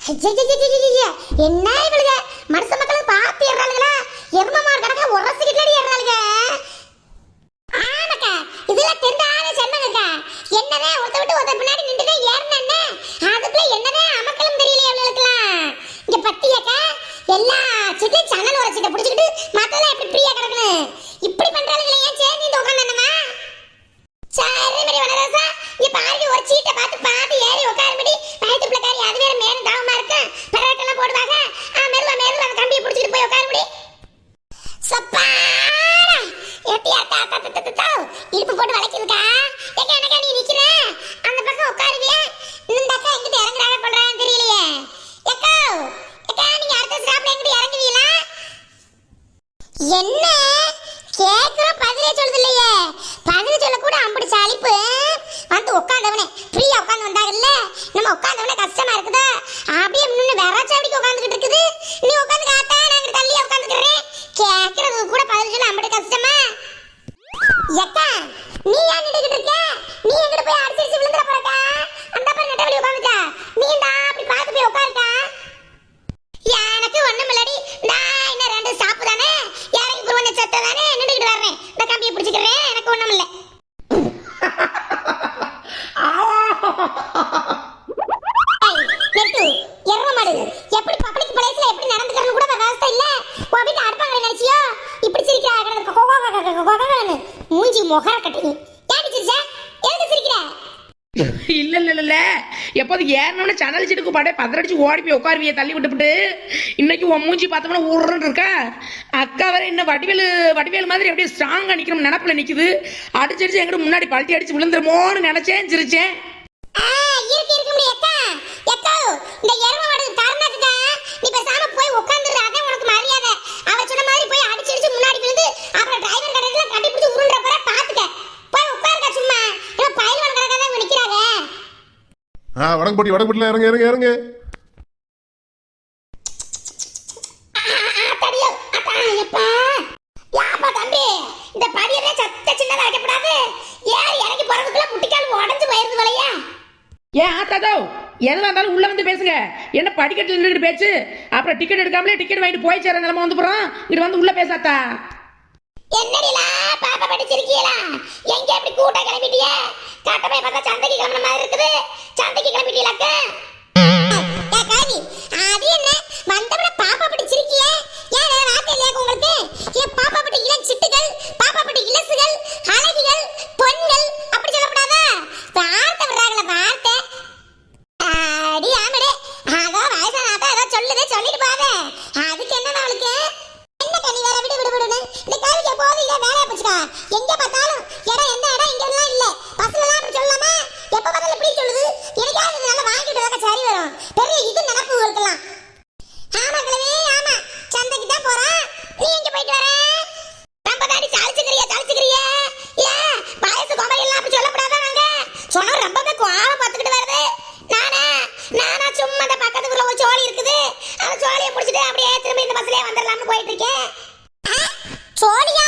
ஐயையையையையைய, என்ன இவளுக மனுஷ மக்களை பார்த்து ஏறாளுங்களா எருமமார் கணக்கா உரசிக்கிட்டு ஏறாளுங்க ஆமாக்கா இதெல்லாம் தெரிந்தாத சென்னங்கக்கா என்னதான் ஒருத்த விட்டு ஒருத்த பின்னாடி நின்றுதே ஏறினே அதுக்குள்ள என்னதான் அமக்கலம் தெரியல எவ்வளவுக்கெல்லாம் இங்க பத்தியாக்கா எல்லா சிட்லையும் சன்னல் உரசிட்ட பிடிச்சிக்கிட்டு மத்தெல்லாம் எப்படி ஃப்ரீயா கிடக்கணும்? இப்படி பண்றாளுங்களே ஏன் சேர்ந்து இந்த சரி மரி வனராசா இங்க பாருங்க ஒரு சீட்டை பார்த்து local, எப்போது ஏறினோட சனல் செடுக்கு பாடே பதறடிச்சு ஓடி போய் உட்காருவிய தள்ளி விட்டுப்புட்டு. இன்னைக்கு உன் மூஞ்சி பார்த்தோம்னா ஊர்றன்னு இருக்கா? அக்கா வேற இன்னும் வடிவேலு வடிவேலு மாதிரி அப்படியே ஸ்ட்ராங்காக நிக்கணும் நினப்பில் நிற்குது அடிச்சு அடிச்சு எங்கிட்ட முன்னாடி பழட்டி அடிச்சு விழுந்துருமோன்னு நினச்சேன் சிரிச்சேன். ஆ, அப்புறம் இருக்கு முடி, எக்கா. எக்கா, உருண்டப்பற எருமை மாடு கருணாக்குக்கா. நீ பேசாம போய் உட்கார்ந்துரு, அதான் உனக்கு மரியாதை. அவ சொன்ன மாதிரி போய் அடிச்சு அடிச்சு முன்னாடி விழுந்து, அப்புறம் driver கடையில கட்டிப்பிடிச்சு உருண்டுற போற, பாத்துக்க. போய் உட்காருக்கா சும்மா. ஏன்னா பயில்வான் கணக்கா தான் இங்க நிக்கிறாங்க. ஆ வடக்குப்பட்டி வடக்குப்பட்டில இறங்க இறங்க இறங்க. ஏன் ஆத்தாதோ எதுவாக இருந்தாலும் உள்ள வந்து பேசுங்க. என்ன படிக்கட்டில் நின்றுட்டு பேச்சு? அப்புறம் டிக்கெட் எடுக்காமலே டிக்கெட் வாங்கிட்டு போய் சேர நிலம வந்து போறோம் இங்க வந்து உள்ள பேசாத்தா. என்னடிலா? பாப்பா படிச்சிருக்கீங்களா எங்க இப்படி கூட்ட கிளம்பிட்டிய? காட்டமே பார்த்தா சந்தைக்கு கிளம்பின மாதிரி இருக்குது. சந்தைக்கு கிளம்பிட்டீங்களாக்க அது என்ன? வந்தவன பாப்பா ஏன் வார்த்தை இல்லையா உங்களுக்கு? பாப்பா இளம் சிட்டுகள் பாப்பா இலசுகள் அழகிகள் அப்படி சொல்லப்படாதா வார்த்தை வார்த்தை. அடி ஆமடே. வயசான ஆத்தா ஏதோ சொல்லுதே சொல்லிட்டு போதே அதுக்கு என்னடா அவளுக்கு என்ன கனி வேற விடு விடு விடுன்னு இந்த கவிதை போது இதை வேலையை பிடிச்சிக்கா எங்க பார்த்தாலும் இடம் எந்த இடம் இங்க எல்லாம் இல்ல. பஸ்ல எல்லாம் அப்படி சொல்லலாமா? எப்ப பார்த்தாலும் இப்படி சொல்லுது. எனக்காவது இது வாங்கிட்டு வாங்க சரி வரும். பெரிய இது நினப்பு இருக்கலாம் ஆமா கிழவி ஆமா. சந்தைக்கு தான் போறோம் நீ எங்க போயிட்டு வர? ரொம்ப தாடி சாலிச்சுக்கிறியா சாலிச்சுக்கிறியா ஏ வயசு குமையெல்லாம் அப்படி சொல்லக்கூடாதா நாங்க? சொன்னா ரொம்பவே கோவம் பார்த்துக்கிட்டு வருது. நானா நானா சும்மா அந்த பக்கத்து ஊர்ல ஒரு சோழி இருக்குது. அந்த சோழியை முடிச்சிட்டு அப்படியே திரும்பி இந்த பஸ்லயே வந்துடலாம்னு போயிட்டு இருக்கேன். ஆ, சோழியா?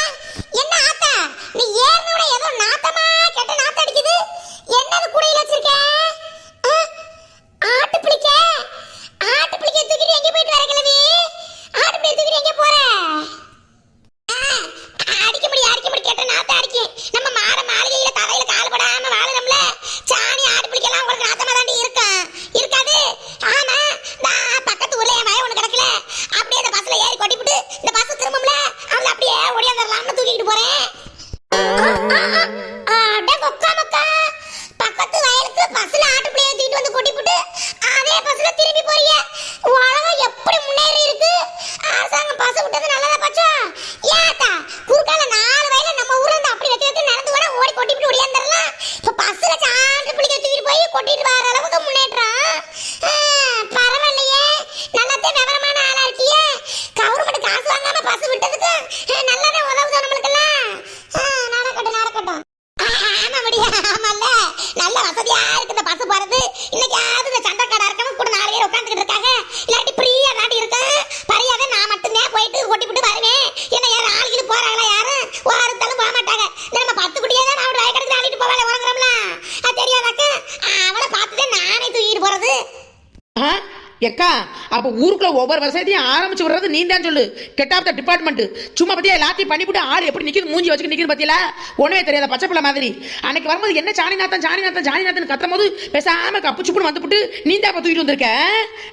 எக்கா அப்போ ஊருக்குள்ள ஒவ்வொரு வருஷத்தையும் ஆரம்பிச்சு விடுறது நீ தான் சொல்லு. கெட் ஆஃப் த டிபார்ட்மெண்ட் சும்மா பத்தியா எல்லாத்தையும் பண்ணிவிட்டு ஆள் எப்படி நிற்கிது மூஞ்சி வச்சுட்டு நிக்குது பத்தியா? ஒன்றுமே தெரியாத பச்சை பிள்ளை மாதிரி. அன்னைக்கு வரும்போது என்ன சாணிநாத்தன் சாணிநாத்தன் சாணிநாத்தன் கத்தும் போது பேசாம கப்பு சுப்புன்னு வந்துவிட்டு நீ தான் இப்போ தூக்கிட்டு வந்திருக்க.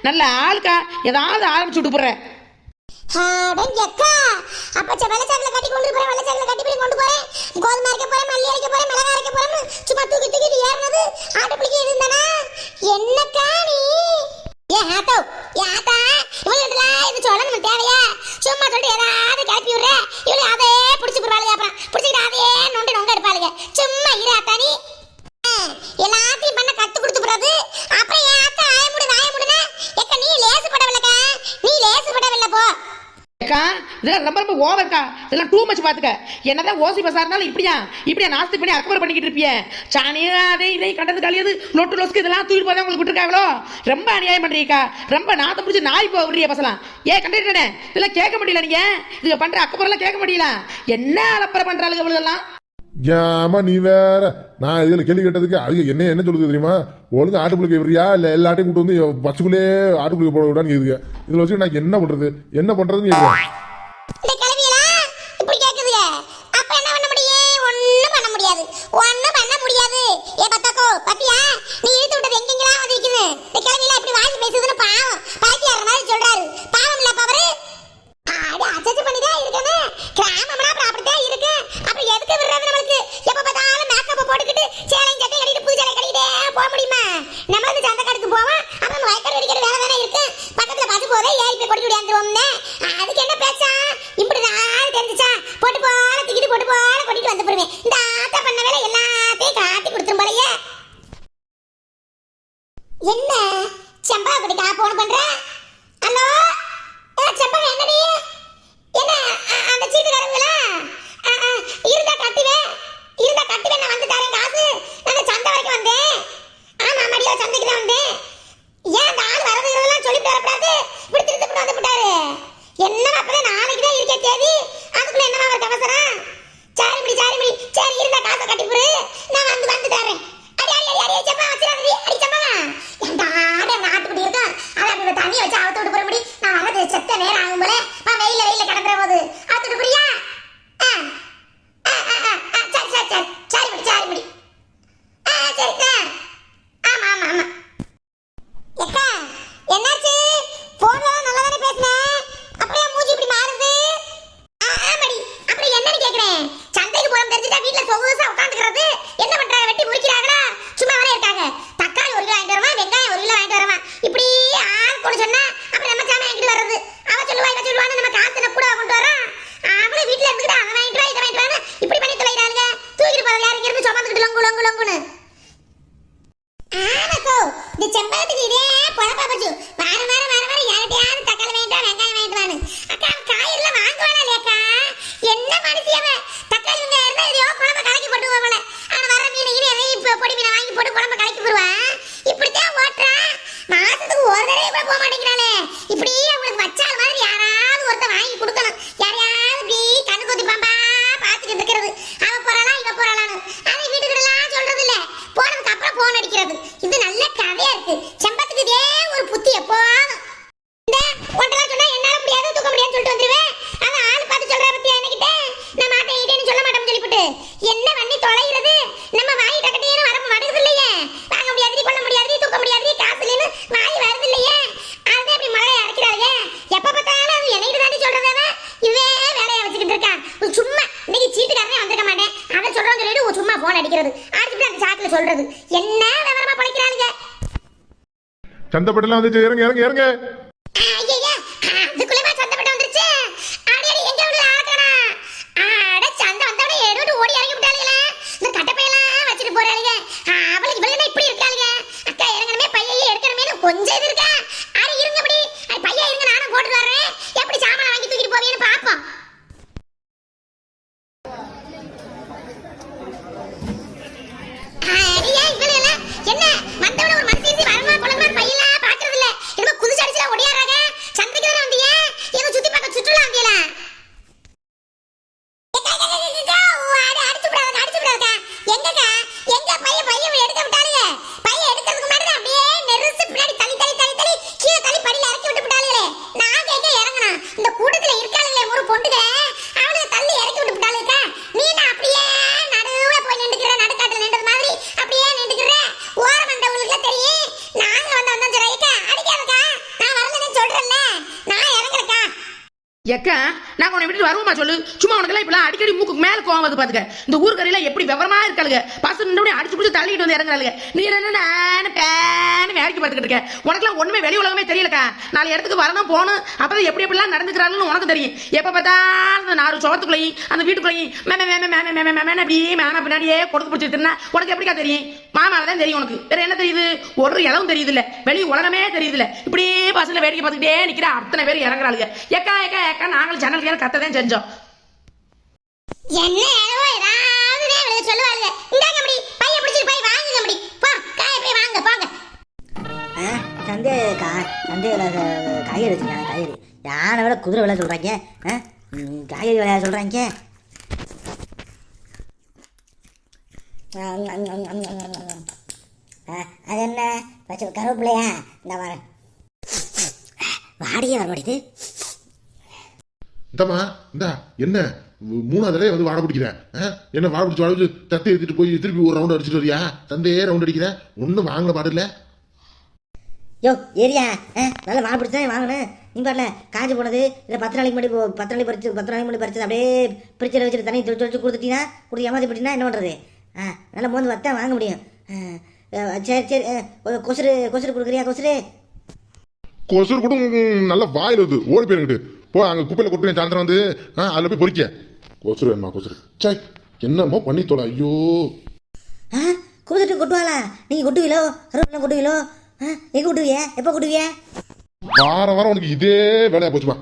நல்ல ஆளுக்கா ஏதாவது ஆரம்பிச்சு விட்டு போடுற. அடங்க அக்கா அப்பச்ச வெள்ளச்சாக்கில கட்டி கொண்டு போறேன் வெள்ளச்சாக்கில கட்டி போய் கொண்டு போறேன். கோதுமை அரைக்க போறேன் மல்லி அரைக்க போறேன் மிளகாய் அரைக்க போறேன்னு சும்மா தூக்கி தூக்கி ஏறினது ஆட்டுப்பிடிக்க இருந்தானா என்னக்கா நீ? ஏ ஆட்டோ ஏ ஆட்டா இவங்களுக்குலாம் இது சொல்லணும் தேவையா? சும்மா சொல்லிட்டு ஏதாவது கிளப்பி விடுற? இவளு அதே பிடிச்சி போடுவாளுங்க அப்புறம் பிடிச்சிக்கிட்டு அதே நொண்டி நொங்க எடுப்பாளுங்க சும்மா இரு ஆத்தா நீ ஆ, எல்லாத்தையும் பண்ண கத்து கொடுத்து போறது அப்புறம் ஏன் ஆத்தா ஆய முடி வாய முடுனா எக்க நீ லேசுப்படவில்லக்கா நீ லேசுப்படவில்ல போ அக்கா இதெல்லாம் ரொம்ப ரொம்ப ஓவர்க்கா இதெல்லாம் டூ மச் பார்த்துக்க என்னதான் ஓசி பசா இருந்தாலும் இப்படியா? இப்படியா நாஸ்தி பண்ணி அக்கவர் பண்ணிக்கிட்டு இருப்பியே? சானியா அதே இதை கண்டது கழியது லொட்டு லொஸ்க்கு இதெல்லாம் தூக்கி போதான் உங்களுக்கு விட்டுருக்காங்களோ? ரொம்ப அநியாயம் பண்றீக்கா ரொம்ப நாத்தம் பிடிச்சி நாய் போ விடுறிய பசலாம். ஏ கண்டிட்டனே இதெல்லாம் கேட்க முடியல நீங்க. இது பண்ற அக்கப்புறம் கேட்க முடியல. என்ன அலப்பறை பண்றாளுங்க இவங்களெல்லாம் ஏமா நீ வேற. நான் இதில் கேள்வி கேட்டதுக்கு அது என்ன என்ன சொல்லுது தெரியுமா? ஒழுங்கு ஆட்டுப்புழுக்க விடுறியா? இல்லை எல்லாட்டையும் கூட்டு வந்து பச்சுக்குள்ளே ஆட்டுப்புழுக்க போட விடான்னு கேக்குதுங்க. இதில் வச்சு நான் என்ன பண்ணுறது என்ன பண்ணுறதுன்னு கேட்குறேன் இந்த கிளவியெல்லாம் இப்படி கேக்குதுங்க அப்ப என்ன பண்ண முடியும் ஒண்ணும் பண்ண முடியாது ஒண்ணும் பண்ண முடியாது ஏ பத்தக்கோ பத்தியா நீ இழுத்து விட்டது எங்கெங்கெல்லாம் வந்து இருக்குது இந்த கிளவியெல்லாம் இப்படி வாங்கி பேசுதுன்னு பாவம் பாக்கியார மாதிரி சொல்றாரு பாவம் இல்ல பவரு ஆடு அச்சச்சு பண்ணிதான் இருக்கணும் கிராமம்னா அப்புறம் அப்படித்தான் இருக்கு அப்புறம் எதுக்கு விடுறது நம்மளுக்கு எப்ப பார்த்தாலும் மேக்கப் போட்டுக்கிட்டு சேலையும் சட்டையும் கட்டிட்டு புது சேலை கட்டிக்கிட்டே போக முடியுமா நம்ம வந்து சந்தைக்காடுக்கு போவோம் அப்புறம் வயக்காடு அடிக்கிற வேலை தானே இருக்கு பக்கத்துல பஸ் போதே ஏறி போய் கொடி விடியாந்துருவோம்னு அதுக்கு என்ன பேச்சா இப்படி நான் தெரிஞ்சுச்சா போட்டு போல தூக்கிட்டு போட்டு போல கொட்டிட்டு வந்து போடுவேன் இந்த ஆத்தா பண்ண வேலை எல்லாத்தையும் காட்டி கொடுத்துரும் போலயே என்ன? செம்பா குடிக்கா போன் பண்ற? ஹலோ? செம்பா என்னடி? என்ன அந்த சீட்டுக்காரங்களா? அ, இருந்தா கட்டுவேன் இருந்தா கட்டுவேன் நான் வந்து தரேன் காசு. நான் சந்தை வரைக்கும் வந்தேன். ஆமா மடியோ சந்தைக்கு தான் வந்தேன். ஏன் அந்த ஆள் வரது இதெல்லாம் சொல்லிட்டு வரக்கூடாது? இப்படி திருத்து போட்டு வந்து விட்டாரு என்ன அப்பதான் நாளைக்கு தான் இருக்கே தேதி. அதுக்குள்ள என்னமா அவருக்கு அவசரம் சாரி முடி சாரி முடி. சரி இருந்தா காசை கட்டி போடு நான் வந்து வந்து தரேன். அடி அடி அடி அடி செப்பா வச்சிடாதடி அடி செப்பா எந்த ஆடு நாட்டுக்குடி இருக்கும் அதை அப்படி தண்ணியை வச்சு அவுத்து விட்டு போற முடி நான் வரது செத்த நேரம் ஆகும் போல வா வெயில வெயில கிடக்குற போது அவுத்து விட்டு போறியா ஆ ஆ ஆ ஆ, ஆ, சரி சரி சரி சரி முடி சரி முடி ஆ சரி ஆ. ஆமா ஆமா ஆமா எக்கா என்னாச்சு போன்ல நல்லா தானே பேசுனேன் அப்படியே மூஞ்சி இப்படி மாறுது ஆ, ஆமாடி அப்புறம் என்னன்னு கேக்குறேன் சந்தைக்கு போறோம் தெரிஞ்சுட்டா வீட்ல சொகுசா உட்காந்துக்கிறது என்ன பண்றாங்க வெட்டி முடிக்கிறாங்களா சும்மா வர இருக்காங்க தக்காளி ஒரு கிலோ வாங்கிட்டு வரமா வெங்காயம் ஒரு கிலோ வாங்கிட்டு வரமா இப்படி ஆள் கூட சொன்னா அப்புறம் நம்ம சாமி வாங்கிட்டு வர்றது அவ சொல்லுவா இவ சொல்லுவான்னு நம்ம காசு என்ன கூட கொண்டு வரோம் அவளே வீட்ல இருந்துக்கிட்டு அதை வாங்கிட்டு வா இதை வாங்கிட்டு வான்னு இப்படி பண்ணி தொலைகிறாளுங்க தூக்கிட்டு போறது யாரும் இருந்து சுமந்துக்கிட்டு லொங்கு லொங்கு லொங்குன்னு ஆனக்கோ இந்த செம்பகத்துக்கு இதே பொழப்பா போச்சு. வார வாரம் வார வாரம் யார்கிட்டயாவது தக்காளி வாங்கிட்டு வா வெங்காயம் வாங்கிட்டு வான்னு. அக்கா அவன் காயெல்லாம் வாங்குவானா இல்லையாக்கா என்ன மனுஷி அவன்? தக்காளி வெங்காயம் இருந்தா எதையோ குழம்பு கலக்கி போட்டு போல. அவன் வர மீன் இனி எதையும் இப்போ பொடி மீனை வாங்கி போட்டு குழம்பு கலக்கி போடுவான் இப்படித்தான் ஓட்டுறான் மாசத்துக்கு ஒரு தடவை கூட போக மாட்டேங்கிறானே இப்படி அவங்களுக்கு வச்சால் மாதிரி யாராவது ஒருத்தன் வாங்கி கொடுக்க யாரையாவது இப்படி கண்ணு கொத்தி பாம்பா பார்த்துக்கிட்டு இருக்கிறது அவ போறாளா இவ போறாளான்னு அதை வீட்டுக்கிட்டலாம் சொல்றது இல்ல போனதுக்கு அப்புறம் போன் அடிக்கிறது இது நல்ல கதையா இருக்கு செம்பத்துக்கு இதே ஒரு புத்தி எப்போதும் இந்த ஒன்றெல்லாம் சொன்னா என்னால முடியாது தூக்க முடியாதுன்னு சொல்லிட்டு வந்துருவேன் அது ஆள் பார்த்து சொல்ற பத்தியா என்கிட்ட நான் மாட்டேன் ஈட்டேன்னு சொல்ல மாட்டேன்னு சொல்லிவிட்டு என்ன பண்ணி தொலைகிறது நம்ம வாய் டக்கட்டேன்னு வர வருது இல்லையே வாங்க முடியாது கொள்ள முடியாது தூக்க முடியாது காசு இல்லைன்னு வாய் வருது இல்லையே அது அப்படி மழையை அரைக்கிறாங்க எப்ப பார்த்தாலும் அது என்னைட்டு தாண்டி சொல்றது அவன் இவே வேலையை வச்சுக்கிட்டு இருக்கான் ஒரு சும்மா இன்னைக்கு சீட்டுக்காரனே வந்திருக்க மாட்டேன் அதை சொல்றோம்னு சொல்லிட்டு ஒரு சும்மா அடிச்சுட்டு அந்த சாக்குல சொல்றது. என்ன விவரமா பழைக்கிறாளுங்க? சந்தைப்பட்டெல்லாம் வந்து இறங்க இறங்க இறங்க ஐயையே, அதுக்குள்ளேவா சந்தப்பட்டு வந்துருச்சு? அடி, அடி, எங்க விடுது ஆளக்கானா? அட, சந்தை வந்தவுடனே எடுவிட்டு ஓடி இறங்கி விட்டாளுங்களே. இந்த கட்டைப்பையெல்லாம் வச்சுட்டு போறாளுங்க. அவளுக்கு இவளுக்கு என்ன இப்படி இருக்காளுங்க? அக்கா, இறங்கணுமே, பையையே எடுக்கணுமேன்னு கொஞ்சம் இது இருக்கா? அட, இருங்க இப்படி. அட, பையா இருங்க, நானும் போட்டுட்டு வர்றேன். எப்படி சாமானை வாங்கி தூக்கிட்டு போவீங்கன்னு பார்ப்போம். அடியே, இவளுகெல்லாம் என்ன வந்தவன ஒரு மனுஷன் இருந்து வரமா கொள்ளமா பையெல்லாம் பார்க்கறது இல்ல என்னமோ குதிச்சு அடிச்சுலாம் ஒடியாடுறாங்க சந்தைக்கு தானே வந்தீங்க எங்க சுத்தி பார்க்க சுற்றுலா வந்தீங்களா எங்க பையன் பையன் எடுக்க விட்டாளுங்க பையன் எடுக்கிறதுக்கு முன்னாடி அப்படியே நெருசு பின்னாடி தள்ளி தள்ளி தள்ளி தள்ளி எக்கா நாங்க உன்னை விட்டு வருவோமா சொல்லு சும்மா உனக்கெல்லாம் இப்பெல்லாம் மேல கோவம் வந்து பாத்துக்க. இந்த ஊர்க்கரையில எப்படி விவரமா இருக்காளுங்க பசு நின்று அடிச்சு பிடிச்சி தள்ளிட்டு வந்து இறங்குறாளுங்க நீ என்ன நானு பேனு வேடிக்கை பார்த்துக்கிட்டு இருக்க. உனக்குலாம் ஒண்ணுமே வெளி உலகமே தெரியலக்கா. நாலு இடத்துக்கு வரணும் போகணும். அப்பதான் எப்படி எப்படிலாம் நடந்துக்கிறாங்கன்னு உனக்கு தெரியும். எப்ப பார்த்தாலும் அந்த நாலு சோத்துக்குள்ளையும் அந்த வீட்டுக்குள்ளையும் மேம மேம மேமே மேம மேமே அப்படியே மேம பின்னாடியே கொடுத்து பிடிச்சிருந்தா உனக்கு எப்படிக்கா தெரியும்? மாமாவை தான் தெரியும் உனக்கு. வேற என்ன தெரியுது? ஒரு இடமும் தெரியுது இல்ல வெளி உலகமே தெரியுது இல்ல இப்படியே பஸ்ல வேடிக்கை பார்த்துக்கிட்டே நிக்கிற அத்தனை பேர் இறங்குறாளுங்க ஏக்கா ஏக்கா ஏக்கா நாங்களும் ஜன்னல் கேர கத்ததான் செஞ்சோம். என்ன ஏதோ ஏதாவது விழுது சொல்லுவாளுங்க. இந்தாங்க முடி பைய பிடிச்சிட்டு போய் வாங்குங்க முடி போ காய போய் வாங்க போங்க. ஆ, சந்தை கா சந்தையில் காய்கறி வச்சுருக்காங்க காய்கறி. யானை விட குதிரை விலை சொல்கிறாங்க காய்கறி விலையா சொல்கிறாங்க அது என்ன? பச்சை கருவேப்பிலையா? இந்த வரேன் வாடியே வர மாட்டேது இந்தம்மா இந்தா என்ன? மூணாவது தடவை வந்து வாடை பிடிக்கிறேன்? என்ன வாடை பிடிச்சி வாடை பிடிச்சி தத்தை எடுத்துட்டு போய் திருப்பி ஒரு ரவுண்ட் அடிச்சுட்டு வரியா? சந்தையே ரவுண்ட் அடிக்கிறேன். ஒன்றும் வாங்கல பாடல யோ ஏரியா. நல்லா வாழை பிடிச்சி தான் வாங்கினேன். நீ பாடல காஞ்சி போனது இல்லை பத்து நாளைக்கு முன்னாடி பத்து நாளைக்கு பறிச்சு பத்து நாளைக்கு முன்னாடி பறிச்சது அப்படியே பிரிச்சு வச்சுட்டு தண்ணி தொழிச்சு தொழிச்சு கொடுத்துட்டீங்கன்னா கொடுத்து ஏமாத்தி போட்டீங்கன்னா என்ன பண்ணுறது ஆ நல்லா மோந்து வத்தான் வாங்க முடியும். சரி சரி கொசுறு கொசுறு கொடுக்குறியா கொசுறு? கொசுறு கூட நல்ல வாயில் ஓடி போயிருக்கிட்டு போ அங்கே குப்பையில் கொட்டுறேன் சாயந்தரம் வந்து ஆ அதில் போய் பொறிக்க. கொசுறு வேணுமா கொசுறு சை என்னமோ பண்ணி தொலை ஐயோ. ஆ கொடுத்துட்டு கொட்டுவாளா? நீங்கள் கொட்டுவீங்களோ கருவேப்பிலாம் கொட்டுவீங்களோ ஆ எங்கே கொட்டுவிய? எப்போ கொட்டுவிய? வார வாரம் உனக்கு இதே வேலையா போச்சுமா.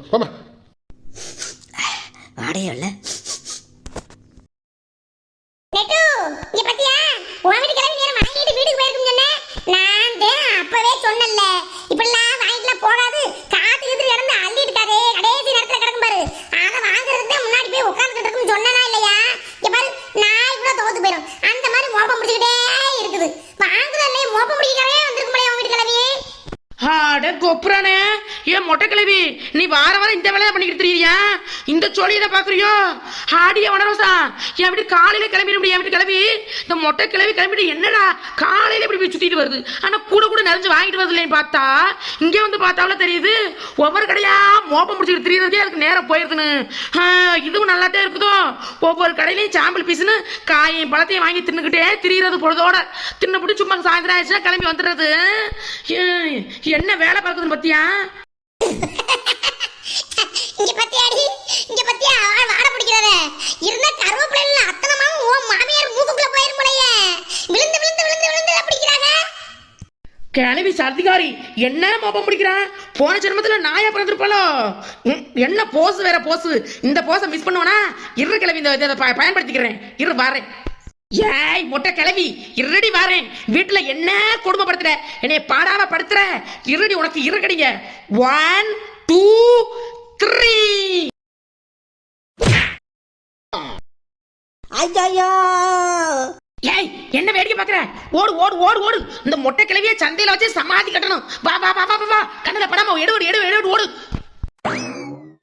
வாடையே இல்லை நெட்டு இங்க பாத்தியா உன் வீட்டு கிளம்பி நேரம் வாங்கிட்டு வீட்டுக்கு போயிருக்கும் சொன்னேன் நான் தான் அப்பவே சொன்னேன்ல இப்படிலாம் வாங்கிட்டுலாம் போகாது காத்து கித்து கிடந்து அள்ளிட்டு இருக்காதே கடைசி நேரத்துல கிடக்கும் பாரு அதை வாங்குறதுக்கு தான் முன்னாடி போய் உட்காந்துட்டு இருக்குன்னு சொன்னனா இல்லையா இங்க பாரு நாய் கூட தோத்து போயிடும் அந்த மாதிரி மோப்பம் முடிச்சுக்கிட்டே இருக்குது வாங்குதா இல்லையா மோப்பம் முடிக்கவே வந்திருக்கும் போலயே உன் வீட்டு கிளம்பி அட கொப்புறானே ஏன் மொட்டை கிழவி? நீ வார வாரம் இந்த வேலையை பண்ணிக்கிட்டு தெரியுறியா? இந்த சோழியை தான் பாக்குறியோ ஆடிய வனரோசா என் வீட்டு காலையில கிளம்பிட முடியும் என் வீட்டு இந்த மொட்டை கிளவி கிளம்பிட்டு என்னடா காலையில இப்படி போய் சுத்திட்டு வருது? ஆனா கூட கூட நிறைஞ்சு வாங்கிட்டு வருது இல்லைன்னு பார்த்தா? இங்கே வந்து பார்த்தாவில தெரியுது. ஒவ்வொரு கடையா மோப்பம் முடிச்சுட்டு திரியறதே அதுக்கு நேரம் போயிருதுன்னு. இதுவும் நல்லாத்தான் இருக்குதோ? ஒவ்வொரு கடையிலையும் சாம்பல் பீஸ்னு காயையும் பழத்தையும் வாங்கி தின்னுக்கிட்டே திரியிறது பொழுதோட. தின்னுபிட்டு சும்மா சாயந்தரம் ஆயிடுச்சுன்னா கிளம்பி வந்துடுறது. என்ன வேலை பார்க்குதுன்னு பத்தியா இங்க பத்தியாடி இங்க பத்தியா? ஆள் வாட பிடிக்கிறத இருந்த கருவேப்பிலை அத்தனமாவும் உன் மாமியார் மூக்குக்குள்ள போயிரும் போலயே. விழுந்து விழுந்து விழுந்து விழுந்து பிடிக்கிறாங்க. கிளவி சர்திகாரி என்ன மோபம் பிடிக்கிறான் போன ஜென்மத்துல நாயா பிறந்திருப்பாளோ? என்ன போஸ் வேற போஸ் இந்த போஸை மிஸ் பண்ணுவானா? இரு கிழவி இந்த இதை ப- பயன்படுத்திக்கிறேன். இரு வாரேன். ஏய் மொட்டை கிளவி இருடி வாரேன். வீட்டுல என்ன குடும்பப்படுத்துற என்னைய பாடாம படுத்துற? இருடி உனக்கு இருக்கடிங்க ஒன் டூ த்ரீ ஐயோ ஏய் என்ன வேடிக்கை பாக்குற ஓடு ஓடு ஓடு ஓடு. இந்த மொட்டை கிளவிய சந்தையில வச்சு சமாதி கட்டணும். வா வா வா வா வா, கண்ணுல படாம எடு எடு எடு எடு ஓடு.